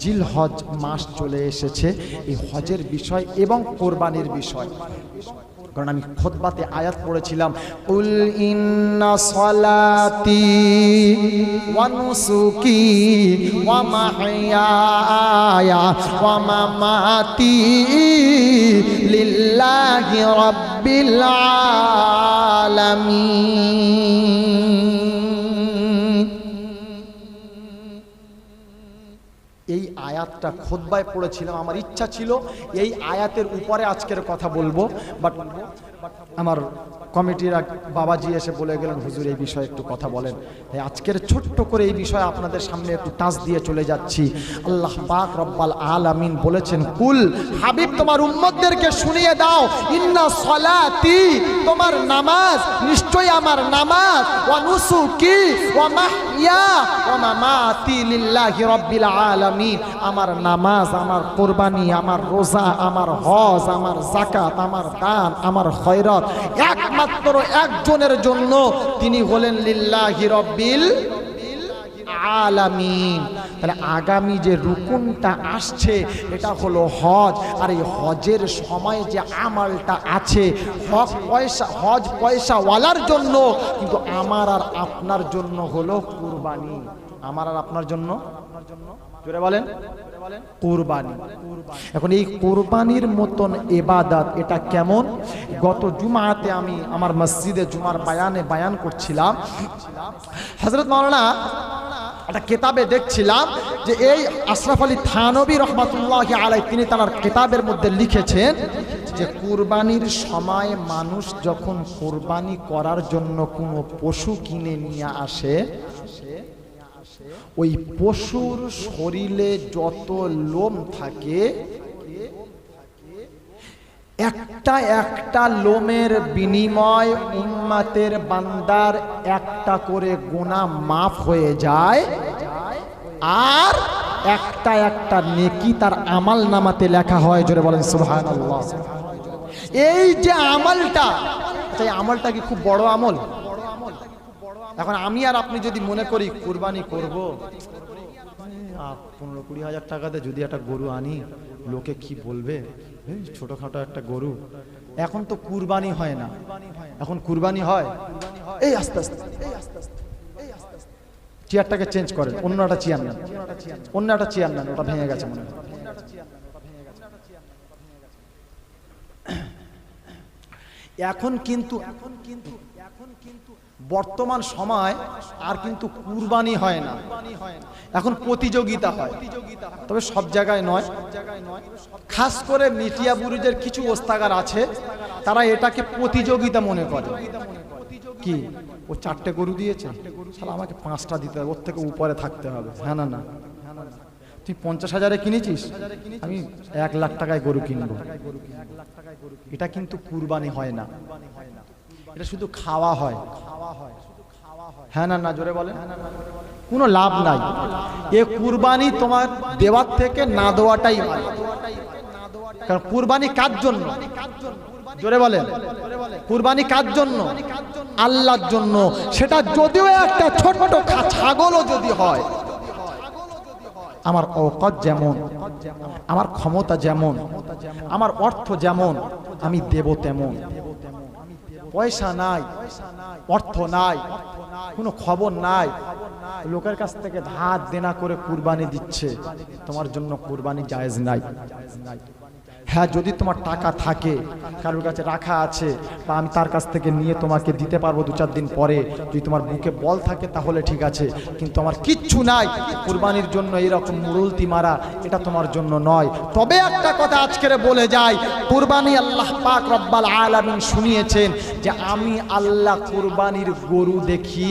জিল হজ মাস চলে এসেছে, এই হজের বিষয় এবং কোরবানির বিষয়। কারণ আমি খোদবাতে আয়াত পড়েছিলাম উল ইন্না সলাতি ওয়া নুসুকি ওয়া মাহইয়ায়া ওয়া মামাতি লিল্লাহি রাব্বিল আলামিন। আয়াতটা খোদবায় পড়েছিলাম। আমার ইচ্ছা ছিল এই আয়াতের উপরে আজকের কথা বলব বাট আমার কমিটির এক বাবাজি এসে বলে গেলেন, হুজুর, এই বিষয়ে একটু কথা বলেন। তাই আজকের ছোট্ট করে এই বিষয়ে আপনাদের সামনে একটু টাচ দিয়ে চলে যাচ্ছি। আল্লাহ পাক রব্বাল আলামিন বলেছেন, কুল, হাবিব, তোমার উম্মতদেরকে শুনিয়ে দাও, ইন্না সলাতি, তোমার নামাজ নিশ্চয়ই আমার নামাজ, ওয়া নুসুকি, ওয়া মাহইয়া, ওয়া মামাতি লিল্লাহি রাব্বিল আলামিন। আমার নামাজ, আমার কোরবানি, আমার রোজা, আমার হজ, আমার জাকাত আমার দান, আমার খয়রাত একমাত্র একজনের জন্য তিনি হলেন লিল্লাহি রব্বিল আলামিন। তাহলে আগামী যে রুকুনটা আসছে, এটা হলো হজ। আর এই হজের সময় যে আমালটা আছে, হজ পয়সা, হজ পয়সাওয়ালার জন্য, কিন্তু আমার আর আপনার জন্য হলো কুরবানি। আমার আর আপনার জন্য আপনার জন্য? এখন এই কোরবানির মতন এবাদাত এটা কেমন? গত জুমাতে আমি আমার মসজিদে জুমার বায়ানে বায়ান করছিলাম। হজরত মাওলানা একটা কেতাবে দেখছিলাম যে এই আশরাফ আলী থানবী রহমতুল্লাহ আলাই তিনি তার কেতাবের মধ্যে লিখেছেন যে কুরবানির সময় মানুষ যখন কোরবানি করার জন্য কোনো পশু কিনে নিয়ে আসে ওই পশুর শরীরে যত লোম থাকে একটা একটা লোমের বিনিময় উম্মাতের বান্দার একটা করে গোনা মাফ হয়ে যায় আর একটা একটা নেকি তার আমাল নামাতে লেখা হয় জোরে বলেন সুবহান এই যে আমলটা আচ্ছা, এই আমলটা কি খুব বড় আমল? এখন আমি আর আপনি যদি মনে করি কুরবানি করব পনেরো কুড়ি হাজার টাকাতে যদি একটা গরু আনি, লোকে কি বলবে? এই ছোটখাটো একটা গরু। এখন তো কুরবানি হয় না। এখন কুরবানি হয়। এই আস্তে আস্তে, এই আস্তে আস্তে চেয়ারটাকে চেঞ্জ করেন, অন্য একটা চেয়ার নেন। অন্য একটা চেয়ার নেন, ওটা ভেঙে গেছে মনে হয়। এখন কিন্তু এখন কিন্তু এখন কিন্তু বর্তমান সময় আর কিন্তু কুরবানি হয় না। এখন প্রতিযোগিতা হয়। তবে সব জায়গায় নয়। খাস করে মিটিয়া বুরুজের কিছু ওস্তাগার আছে, তারা এটাকে প্রতিযোগিতা মনে করে। কি? ও চারটে গরু দিয়েছে? তাহলে আমাকে পাঁচটা দিতে হবে, ওর থেকে উপরে থাকতে হবে। হ্যাঁ না না। তুই পঞ্চাশ হাজারে কিনেছিস? আমি এক লাখ টাকায় গরু কিনবো। এটা কিন্তু কুরবানি হয় না। এটা শুধু খাওয়া হয়। হ্যাঁ না না, জোরে বলেন। কোনো লাভ নাই। এ কুরবানি তোমার দেওয়ার থেকে না দেওয়াটাই কারণ কুরবানি কার জন্য? জোরে বলেন। কুরবানি কার জন্য? আল্লাহর জন্য। সেটা যদিও একটা ছোট্ট ছাগলও যদি হয় আমার অকত যেমন, আমার ক্ষমতা যেমন, আমার অর্থ যেমন, আমি দেব তেমন। পয়সা নাই, অর্থ নাই, কোনো খবর নাই। লোকের কাছ থেকে ধার দেনা করে কুরবানি দিচ্ছে, তোমার জন্য কুরবানি জায়েজ নাই। হ্যাঁ যদি তোমার টাকা থাকে, কারোর কাছে রাখা আছে, বা আমি তার কাছ থেকে নিয়ে তোমাকে দিতে পারব দু চার দিন পরে, যদি তোমার বুকে বল থাকে তাহলে ঠিক আছে, কিন্তু আমার কিচ্ছু নাই। কুরবানির জন্য এইরকম মুরুলতি মারা, এটা তোমার জন্য নয়। তবে একটা কথা আজকের বলে যাই, কুরবানি আল্লাহ পাক রব্বাল আলামিন শুনিয়েছেন যে, আমি আল্লাহ কুরবানির গরু দেখি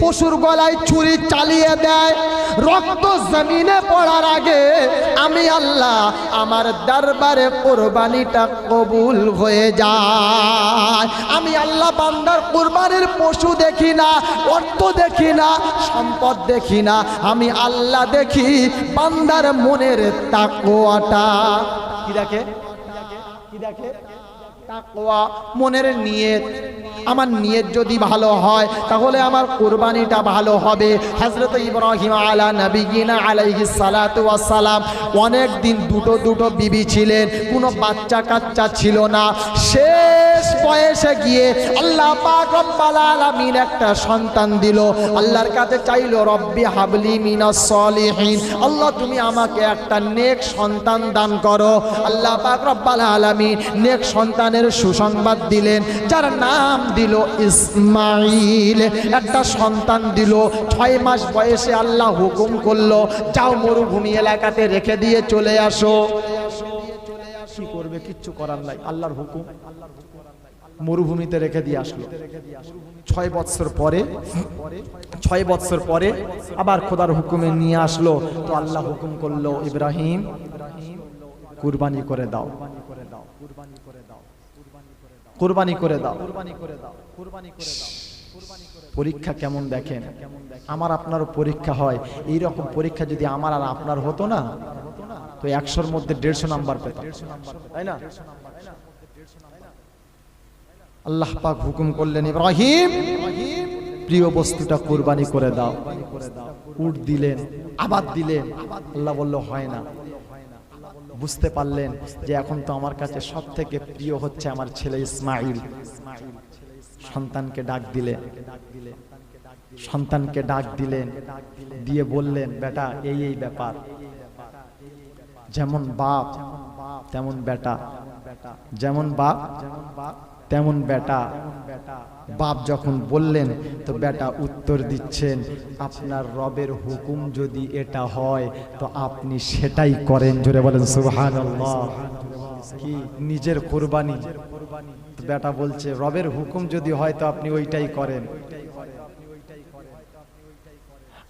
পশুর গলায় ছুরি চালিয়ে দেয়। রক্ত জমিনে পড়ার আগে আমি আল্লাহ আমার দরবারে কোরবানিটা কবুল হয়ে যায়। আমি আল্লাহ বান্দার কোরবানির পশু দেখি না, অর্থ দেখি না, সম্পদ দেখি না। আমি আল্লাহ দেখি বান্দার মনের তাকোয়াটা কি দেখে? কি দেখে? তাকওয়া, মনের নিয়ত। আমার নিয়ত যদি ভালো হয়, তাহলে আমার কোরবানিটা ভালো হবে। হযরত ইব্রাহিম আলা নবিয়িনা আলাইহি ওয়াসসালাম অনেক দিন দুটো দুটো বিবি ছিলেন, কোনো বাচ্চা কাচ্চা ছিল না। শেষ বয়সে গিয়ে আল্লাহ পাক রব্বাল আলামিন একটা সন্তান দিল। আল্লাহর কাছে চাইলো, রব্বি হাবলি মিনাস সলিহিন। আল্লাহ, তুমি আমাকে একটা নেক সন্তান দান করো। আল্লাহ পাক রব্বাল আলামিন নেক সন্তানের সুসংবাদ দিলেন, যার নাম দিল ইসমাইল। একটা সন্তান দিল, ছয় মাস বয়সে আল্লাহ হুকুম করল, যাও মরুভূমি এলাকাতে রেখে দিয়ে চলে আসো। কি করবে? কিচ্ছু করার নাই, আল্লাহর হুকুম। মরুভূমিতে রেখে দিয়ে আসলো। ছয় বৎসর পরে, ছয় বৎসর পরে আবার খোদার হুকুমে নিয়ে আসলো। তো আল্লাহ হুকুম করল, ইব্রাহিম কুরবানি করে দাও কুরবানি করে দাও। পরীক্ষা কেমন দেখেন? আমার আপনারও পরীক্ষা হয়। এই রকম পরীক্ষা যদি আমার আর আপনার হতো না তো একশোর মধ্যে দেড়শো নাম্বার পেতাম। তাই না? আল্লাহ পাক হুকুম করলেন ইব্রাহিম প্রিয় বস্তুটা কুরবানি করে দাও। উট দিলেন আবাদ দিলেন। আল্লাহ বলল হয় না। বুঝতে পারলেন যে এখন তো আমার কাছে সব থেকে প্রিয় হচ্ছে আমার ছেলে ইসমাইল। সন্তানকে ডাক দিলেন সন্তানকে ডাক দিলেন দিয়ে বললেন, বেটা, এই এই ব্যাপার। যেমন বাপ, তেমন বেটা। যেমন বাপ তেমন বেটা। বাপ যখন বললেন, তো বেটা উত্তর দিচ্ছেন, আপনার রবের হুকুম যদি এটা হয়, তো আপনি সেটাই করেন। জোরে বলেন সুহান কি, নিজের কোরবানি? বেটা বলছে, রবের হুকুম যদি হয়, তো আপনি ওইটাই করেন।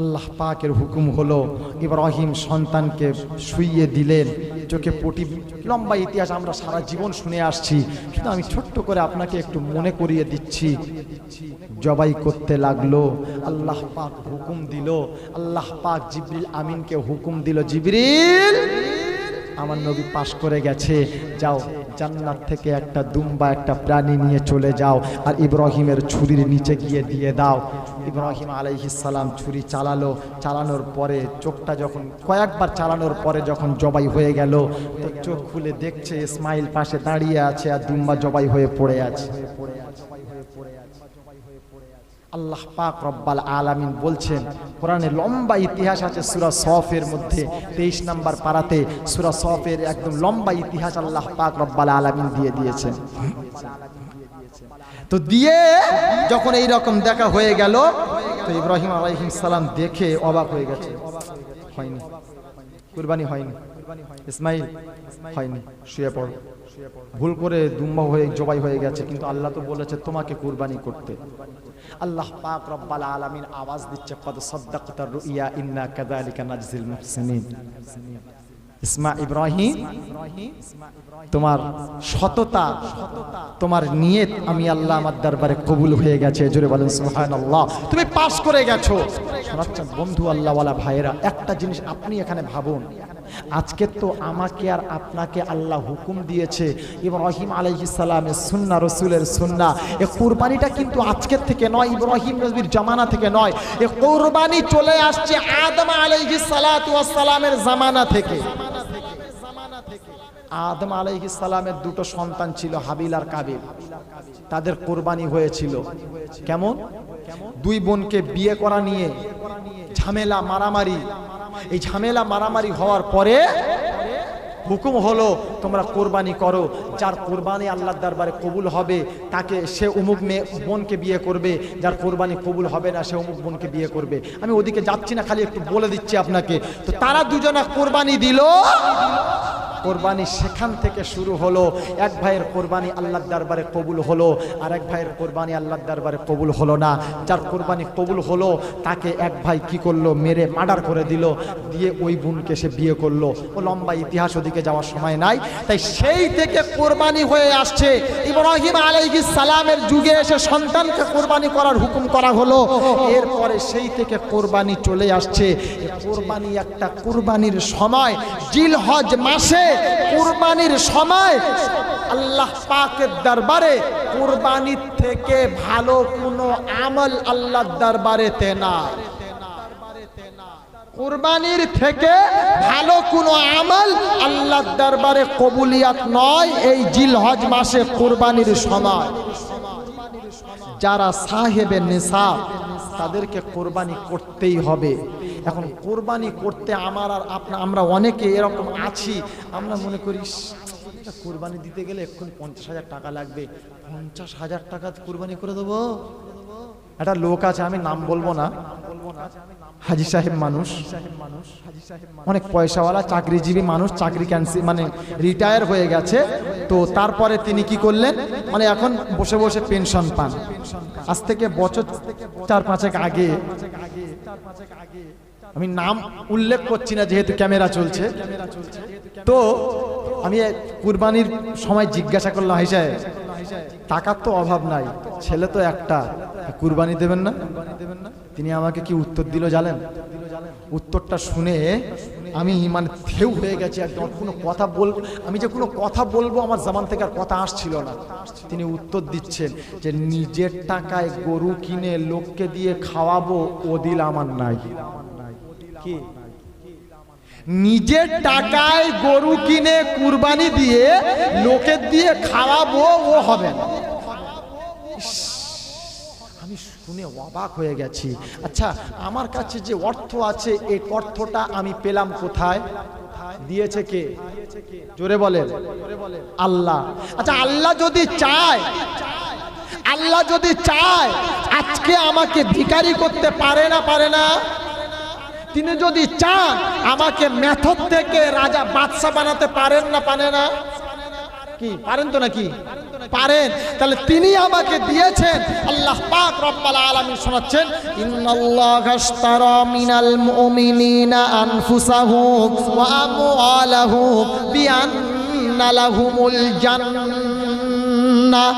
আল্লাহ পাকের হুকুম হলো, ইব্রাহিম সন্তানকে শুইয়ে দিলেন। চোখে পটি, লম্বা ইতিহাস আমরা সারা জীবন শুনে আসছি। শুধু আমি ছোট্ট করে আপনাকে একটু মনে করিয়ে দিচ্ছি। জবাই করতে লাগল, আল্লাহ পাক হুকুম দিল, আল্লাহ পাক জিবরিল আমিনকে হুকুম দিল, জিবরিল, আমার নবী পাশ করে গেছে, যাও। জান্নাত থেকে একটা দুম্বা, একটা প্রাণী নিয়ে চলে যাও আর ইব্রাহিমের ছুরির নিচে গিয়ে দিয়ে দাও। ইব্রাহিম আলাইহিসাল্লাম ছুরি চালালো। চালানোর পরে চোখটা যখন, কয়েকবার চালানোর পরে যখন জবাই হয়ে গেল, তো চোখ খুলে দেখছে ইসমাইল পাশে দাঁড়িয়ে আছে আর দুম্বা জবাই হয়ে পড়ে আছে। আল্লাহ পাক রব্বাল আলামিন বলছেন, কোরআনে লম্বা ইতিহাস আছে সুরা সফের মধ্যে, তেইশ নাম্বার পাড়াতে সুরা সফের একদম লম্বা ইতিহাস আল্লাহ পাক রব্বাল আলামিন দিয়ে দিয়েছেন। তো দিয়ে যখন এই রকম দেখা হয়ে গেল, তো ইব্রাহিম আলাইহিম সালাম দেখে অবাক হয়ে গেছে। হয়নি। কুরবানি হয়নি। ইসমাইল হয়নি, শুয়ে পড়ো। ভুল করে দুম্বা হয়ে জবাই হয়ে গেছে, কিন্তু আল্লাহ তো বলেছে তোমাকে কুরবানি করতে। আল্লাহ পাক রব্বাল আলামিন আওয়াজ দিচ্ছে, কদ সাদ্দাকতার রুইয়া ইন্না কাযালিকা নাজজিল মুহসিনিন। ইসমা ইব্রাহিম তোমার সততা, তোমার নিয়ত আমি আল্লাহ আমার দরবারে কবুল হয়ে গেছে। জোরে বলেন, সুবহানাল্লাহ। তুমি পাস করে গেছো। শোনাচ্ছেন, বন্ধু আল্লাহওয়ালা ভাইয়েরা, একটা জিনিস আপনি এখানে ভাবুন। আজকে তো আমাকে আর আপনাকে আল্লাহ হুকুম দিয়েছে, ইব্রাহিম আলাইহিস সালামের সুন্নাহ, রসুলের সুন্নাহ। এ কুরবানিটা কিন্তু আজকের থেকে নয়, ইব্রাহিম নবীর জামানা থেকে নয়। এ কুরবানি চলে আসছে আদম আলাইহিস সালাতু ওয়াস সালামের জামানা থেকে। আদম আলাইহিস সালামের দুটো সন্তান ছিল হাবিল আর কাবিল। তাদের কোরবানি হয়েছিল। কেমন? দুই বোনকে বিয়ে করা নিয়ে ঝামেলা, মারামারি। এই ঝামেলা, মারামারি হওয়ার পরে হুকুম হলো, তোমরা কোরবানি করো। যার কোরবানি আল্লাহর দরবারে কবুল হবে, তাকে সে অমুক মেয়ে বোনকে বিয়ে করবে। যার কোরবানি কবুল হবে না, সে অমুক বোনকে বিয়ে করবে। আমি ওদিকে যাচ্ছি না, খালি একটু বলে দিচ্ছি আপনাকে। তো তারা দুজনা কোরবানি দিল। কোরবানি সেখান থেকে শুরু হলো। এক ভাইয়ের কোরবানি আল্লাহর দরবারে কবুল হলো আর এক ভাইয়ের কোরবানি আল্লাহর দরবারে কবুল হলো না। যার কোরবানি কবুল হলো, তাকে এক ভাই কি করল? মেরে মার্ডার করে দিল, দিয়ে ওই বোনকে সে বিয়ে করল। ও লম্বা ইতিহাস ওদিকে যাওয়ার সময় নাই, তাই সেই থেকে কোরবানি হয়ে আসছে। ইব্রাহিম আলাইহিস সালামের যুগে এসে সন্তানকে কোরবানি করার হুকুম করা হলো। এরপরে সেই থেকে কোরবানি চলে আসছে। কোরবানি একটা কোরবানির সময়, জিলহজ মাসে কোরবানির সময় আল্লাহ পাকের দরবারে কোরবানির থেকে ভালো কোনো আমল আল্লাহর দরবারেতে না কোরবানির থেকে ভালো কোনো আমল আল্লাহর দরবারে কবুলিয়াত নয় এই জিলহজ মাসে কোরবানির সময়। যারা সাহেবের নেশাব তাদেরকে কোরবানি করতেই হবে। এখন কোরবানি করতে আমার আর আপনা আমরা অনেকে এরকম আছি। আমরা মনে করি "ইস, কোরবানি দিতে গেলে এখন পঞ্চাশ হাজার টাকা লাগবে। পঞ্চাশ হাজার টাকা কোরবানি করে দেবো? একটা লোক আছে আমি নাম বলব না। হাজি সাহেব মানুষ। অনেক পয়সাওয়ালা চাকরিজীবী মানুষ চাকরি ক্যান্সেল মানে রিটায়ার হয়ে গেছে। তো তারপরে তিনি কি করলেন? মানে এখন বসে বসে পেনশন পান। আজ থেকে বছর চার পাঁচেক আগে আমি নাম উল্লেখ করছি না যেহেতু ক্যামেরা চলছে। তো আমি কুরবানির সময় জিজ্ঞাসা করলাম, হাই সাহেব, টাকার তো অভাব নাই, ছেলে তো একটা, কুরবানি দেবেন না? তিনি আমাকে কি উত্তর দিল জানেন? উত্তরটা শুনে আমি মানে থেউ হয়ে গেছি একদম কোনো কথা বল, আমি যে কোনো কথা বলব আমার জামান থেকে আর কথা আসছিল না। তিনি উত্তর দিচ্ছেন যে, নিজের টাকায় গরু কিনে লোককে দিয়ে খাওয়াবো, ও দিল আমার নাই। নিজের টাকায় গরু কিনে কুরবানি দিয়ে লোকের দিয়ে খাওয়াবো, ও হবে না। আমি শুনে অবাক হয়ে গেছি। আচ্ছা আমার কাছে যে অর্থ আছে, এই অর্থটা আমি পেলাম কোথায়? দিয়েছে কে? জোরে বলেন। আল্লাহ। আচ্ছা আল্লাহ যদি চায়, আল্লাহ যদি চায়, আজকে আমাকে ভিখারি করতে পারে না পারে না? তিনি যদি চান, আমাকে মেথর থেকে রাজা বাদশা বানাতে পারেন না পারে না? কি, পারেন তো নাকি? পারেন। তাহলে তিনি আমাকে দিয়েছেন, আল্লাহ পাক রব্বাল আলামিন শোনাচ্ছেন, ইন্নাল্লাহা আশতারা মিনাল মুমিনিনা আনফুসাহুম ওয়া আমওয়ালাহুম বিআন্না লাহুমুল জান্নাহ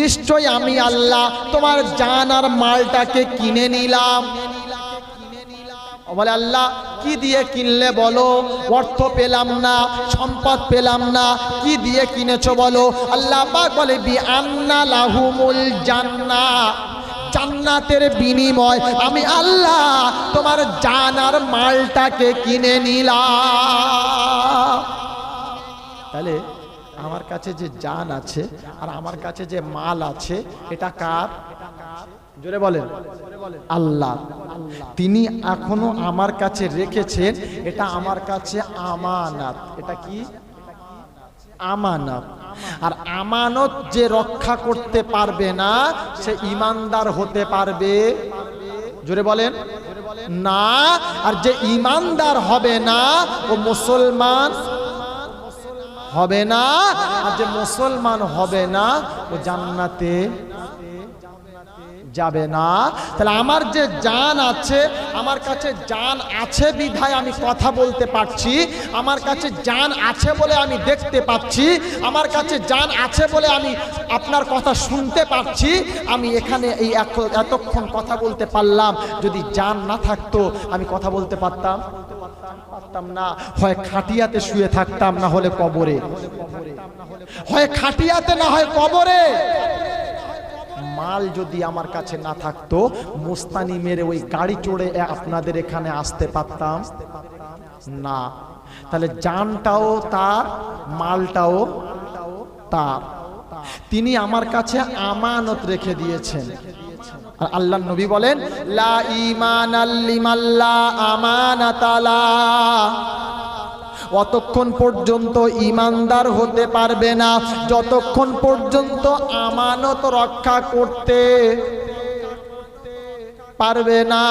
নিশ্চয় আমি আল্লাহ তোমার জান আর মালটাকে কিনে নিলাম। বলে, আল্লাহ, কি দিয়ে কিনলে বলো? অর্থ পেলাম না, সম্পদ পেলাম না, কি দিয়ে কিনেছো বলো? আল্লাহ পাক বলে, বি আন্না লাহুমুল জান্না, জান্নাতের বিনিময়। আমি আল্লাহ তোমার জানার মালটাকে কিনে নিলাম। তাহলে আমার কাছে যে জান আছে আর আমার কাছে যে মাল আছে, এটা কার? বলেন। আল্লাহ, তিনি এখনও আমার কাছে রেখেছেন, এটা আমার কাছে আমানত। এটা কি? আমানত। আর আমানত যে রক্ষা করতে পারবে না, সে ইমানদার হতে পারবে। জোরে বলেন। না, আর যে ইমানদার হবে না, ও মুসলমান হবে না, আর যে মুসলমান হবে না, ও জান্নাতে যাবে না। তাহলে আমার যে জান আছে, আমার কাছে জান আছে বিধায় আমি কথা বলতে পারছি, আমার কাছে জান আছে বলে আমি দেখতে পাচ্ছি, আমার কাছে জান আছে বলে আমি আপনার কথা শুনতে পাচ্ছি আমি এখানে এই এত- এতক্ষণ কথা বলতে পারলাম, যদি জান না থাকতো আমি কথা বলতে পারতাম। পারতাম না। হয় খাটিয়াতে শুয়ে থাকতাম না হলে কবরে। হয় খাটিয়াতে না হয় কবরে। মাল যদি আমার কাছে না থাকতো, মোস্তানি মেরে ওই গাড়ি চড়ে আপনাদের এখানে আসতে পারতাম। না। তাহলে জানটাও তার, মালটাও তার। তিনি আমার কাছে আমানত রেখে দিয়েছেন। আর আল্লাহ নবী বলেন, লা ইমান আল্লিমাল্লা আমানাতালা। অতক্ষণ পর্যন্ত ইমানদার হতে পারবে না। যতক্ষণ পর্যন্ত আমানত রক্ষা করতে পারবে না।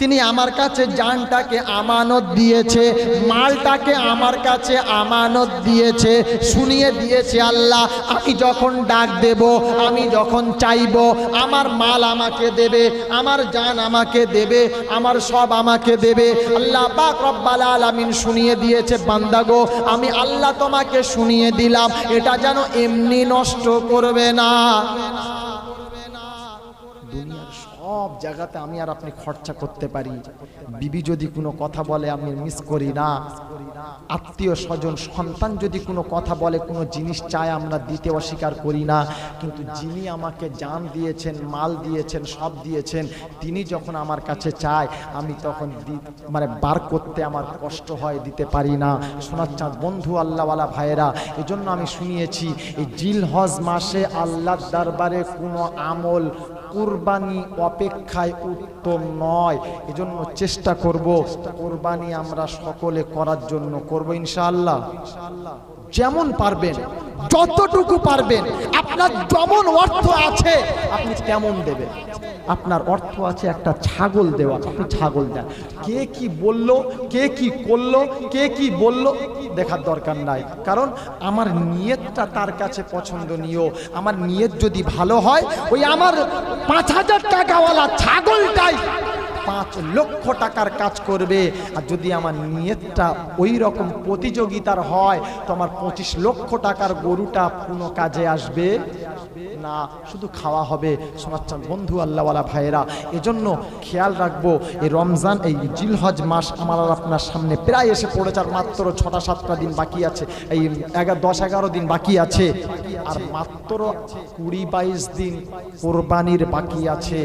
তিনি আমার কাছে জানটাকে আমানত দিয়েছে, মালটাকে আমার কাছে আমানত দিয়েছে, শুনিয়ে দিয়েছে আল্লাহ, আমি যখন ডাক দেব, আমি যখন চাইব, আমার মাল আমাকে দেবে, আমার জান আমাকে দেবে, আমার সব আমাকে দেবে, আল্লাহ পাক রব্বাল আলামিন শুনিয়ে দিয়েছে বান্দাগো আমি আল্লাহ তোমাকে শুনিয়ে দিলাম, এটা যেন এমনি নষ্ট করবে না। সব জায়গাতে আমি আর আপনি খরচা করতে পারি। বিবি যদি কোনো কথা বলে, আমি মিস করি না। আত্মীয় স্বজন, সন্তান যদি কোনো কথা বলে, কোনো জিনিস চায়, আমরা দিতে অস্বীকার করি না। কিন্তু যিনি আমাকে জান দিয়েছেন, মাল দিয়েছেন, সব দিয়েছেন, তিনি যখন আমার কাছে চায়, আমি তখন মানে বার করতে আমার কষ্ট হয়, দিতে পারি না। শোনার চাঁদ, বন্ধু আল্লাহওয়ালা ভাইয়েরা, এজন্য আমি শুনিয়েছি, এই জিল হজ মাসে আল্লাহর দরবারে কোনো আমল কুরবানি অপেক্ষায় উত্তম নয়। এজন্য চেষ্টা করব কোরবানি আমরা সকলে করার জন্য করব ইনশাআল্লাহ। যেমন পারবেন, যতটুকু পারবেন, আপনার যেমন অর্থ আছে, আপনি তেমন দেবেন। আপনার অর্থ আছে একটা ছাগল দেওয়া। আপনি ছাগল দেন। কে কি বলল, কে কি করল, কে কি বলল দেখার দরকার নাই। কারণ আমার নিয়তটা তার কাছে পছন্দনীয়। আমার নিয়ত যদি ভালো হয়, ওই আমার পাঁচ হাজার টাকাওয়ালা ছাগলটাই পাঁচ লক্ষ টাকার কাজ করবে। আর যদি আমার নিয়তটা ওই রকম প্রতিযোগিতার হয়, তো আমার পঁচিশ লক্ষ টাকার গরুটা কোনো কাজে আসবে। না, শুধু খাওয়া হবে। শোনাচ্ছেন বন্ধু আল্লাহওয়ালা ভাইয়েরা, এজন্য খেয়াল রাখব, এই রমজান, এই জিলহজ মাস আমার আর আপনার সামনে প্রায় এসে পড়েছে, আর মাত্র ছটা সাতটা দিন বাকি আছে, এই এগারো দশ এগারো দিন বাকি আছে, আর মাত্র কুড়ি বাইশ দিন কোরবানির বাকি আছে।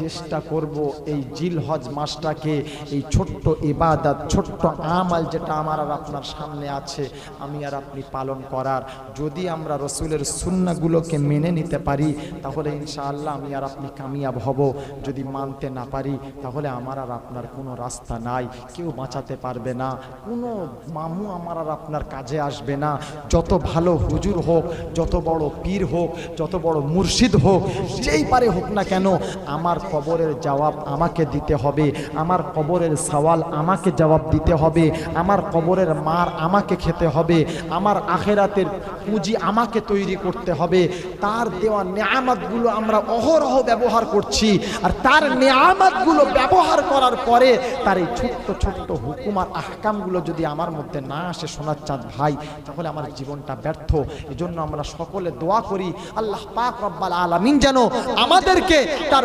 চেষ্টা করব এই জিলহজ মাসটাকে, এই ছোট্ট ইবাদত, ছোট্ট আমাল যেটা আমার আর আপনার সামনে আছে, আমি আর আপনি পালন করার। যদি আমরা রসুলের সুন্নাগুলোকে মেনে নিতে পারি, তাহলে ইনশাআল্লাহ আমি আর আপনি কামিয়াব হব। যদি মানতে না পারি, তাহলে আমার আর আপনার কোনো রাস্তা নাই। কেউ বাঁচাতে পারবে না। কোনো মামু আমার আর আপনার কাজে আসবে না। যত ভালো হুজুর হোক, যত বড় পীর হোক, যত বড় মুর্শিদ হোক, যেই পারে হোক না কেন, আমার কবরের জবাব আমাকে দিতে হবে। আমার কবরের সওয়াল আমাকে জবাব দিতে হবে। আমার কবরের মার আমাকে খেতে হবে। আমার আখেরাতের পুঁজি আমাকে তৈরি করতে হবে। তার দেওয়া নেয়ামতগুলো আমরা অহরহ ব্যবহার করছি। আর তার নেয়ামতগুলো ব্যবহার করার পরে তার এই ছোট্ট ছোট্ট হুকুম আর আহকামগুলো যদি আমার মধ্যে না আসে, সোনার চাঁদ ভাই, তাহলে আমার জীবনটা ব্যর্থ। এজন্য আমরা সকলে দোয়া করি, আল্লাহ পাক রব্বাল আলামিন যেন আমাদেরকে তার